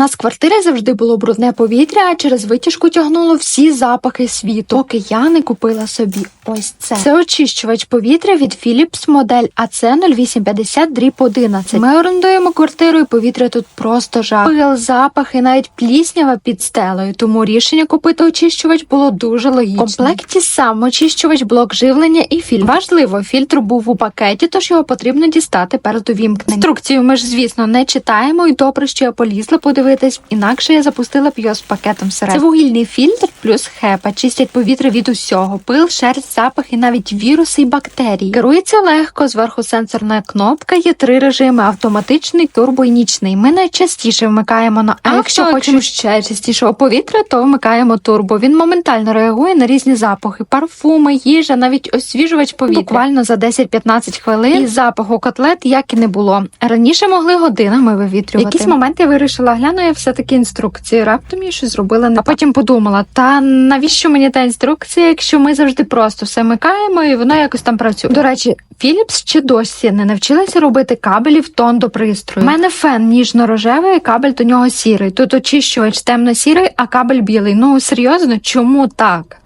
нас в квартирі завжди було брудне повітря, а через витяжку тягнуло всі запахи світу. Поки я не купила собі ось це. Це очищувач повітря від Philips модель АЦ 0850 дріб 11. Ми орендуємо квартиру, і повітря тут просто жах. Пил, запахи, навіть пліснява під стелею. Тому рішення купити очищувач було дуже логічне. В комплекті сам очищувач, блок живлення і фільтр. Важливо, фільтр був у пакеті, тож його потрібно дістати перед увімкненням. Інструкцію ми ж, звісно, не читаємо, і добре, що я полізла подивитись, інакше я запустила б його з пакетом всередині. Це вугільний фільтр плюс хепа. Чистять повітря від усього, пил, шерсть, запах і навіть віруси і бактерії. Керується легко, зверху сенсорна кнопка, є три режими: автоматичний, турбо і нічний. Ми найчастіше вмикаємо на а якщо хочемо ще чистішого повітря, то вмикаємо турбо. Він моментально реагує на різні запахи, парфуми, їжа, навіть освіжувач повітря. Буквально за 10-15 хвилин і запаху котлет як і не було. Раніше могли годинами вивітрювати. В якийсь момент я вирішила, гляну я все-таки інструкції. Раптом я щось зробила а потім подумала: та навіщо мені та інструкція, якщо ми завжди просто все микаємо і воно якось там працює. До речі, Філіпс ще досі не навчилася робити кабелі в тон до пристрою. У мене фен ніжно-рожевий, кабель до нього сірий. Тут очищувач темно-сірий, а кабель білий. Ну серйозно, чому так?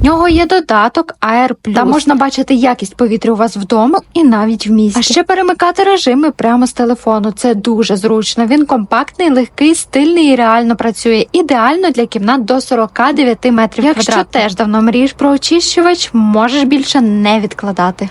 В нього є додаток AR+. Та можна бачити якість повітря у вас вдома і навіть в місті. А ще перемикати режими прямо з телефону. Це дуже зручно. Він компактний, легкий, стильний і реально працює. Ідеально для кімнат до 49 метрів Якщо квадратних. теж давно мрієш про очищувач, можеш більше не відкладати.